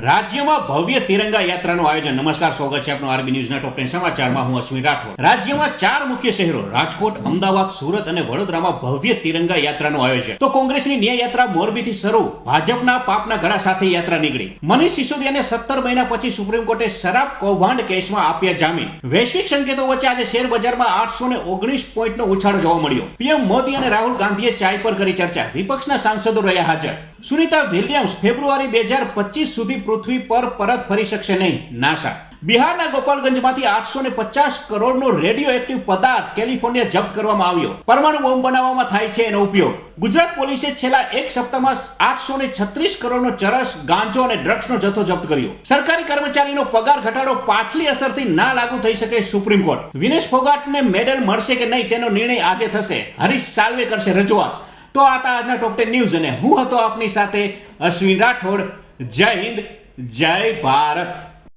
રાજ્યમાં ભવ્ય તિરંગા યાત્રાનું આયોજન. નમસ્કાર, સ્વાગત છે આપનું આરબી ન્યૂઝના ટોપ સમાચારમાં. હું અશ્વિન રાઠોડ. રાજ્યમાં ચાર મુખ્ય શહેરો, રાજકોટ, અમદાવાદ, સુરત અને વડોદરામાં ભવ્ય તિરંગા યાત્રાનું આયોજન. તો કોંગ્રેસની ન્યાય યાત્રા મોરબીથી શરૂ. ભાજપના પાપના ઘડા સાથે યાત્રા નીકળી. મનીષ સિસોદિયાને સત્તર મહિના પછી સુપ્રીમ કોર્ટે શરાબ કૌભાંડ કેસમાં આપ્યા જામીન. વૈશ્વિક સંકેતો વચ્ચે આજે શેર બજારમાં આઠસો ને ઓગણીસ પોઈન્ટનો ઉછાળો જોવા મળ્યો. પીએમ મોદી અને રાહુલ ગાંધીએ ચાય પર કરી ચર્ચા. વિપક્ષના સાંસદો રહ્યા હાજર. સુનિતા વિલિયમ્સ ફેબ્રુઆરી બે હજાર પચીસ સુધી પૃથ્વી પર પરત ફરી શકશે નહીં. નાસા. બિહારના ગોપાલગંજમાંથી આઠસો ને પચાસ કરોડનો રેડિયો એક્ટિવ પદાર્થ કેલિફોર્નિયા જપ્ત કરવામાં આવ્યો. પરમાણુ બોમ્બ બનાવવામાં થાય છે એનો ઉપયોગ. ગુજરાત પોલીસે છેલ્લા એક સપ્તાહમાં આઠસો ને છત્રીસ કરોડનો ચરસ, ગાંજો અને ડ્રગ્સનો જથ્થો જપ્ત કર્યો. સરકારી કર્મચારીનો પગાર ઘટાડો પાછલી અસરથી ના લાગુ થઈ શકે સુપ્રીમ કોર્ટ. વિનેશ ફોગાટને મેડલ મળશે કે નહીં તેનો નિર્ણય આજે થશે. હરીશ સાલ્વે કરશે રજૂઆત. તો આ હતા આજના ટોપ ટેન ન્યૂઝ અને હું હતો આપની સાથે અશ્વિન રાઠોડ. જય હિન્દ, જય ભારત.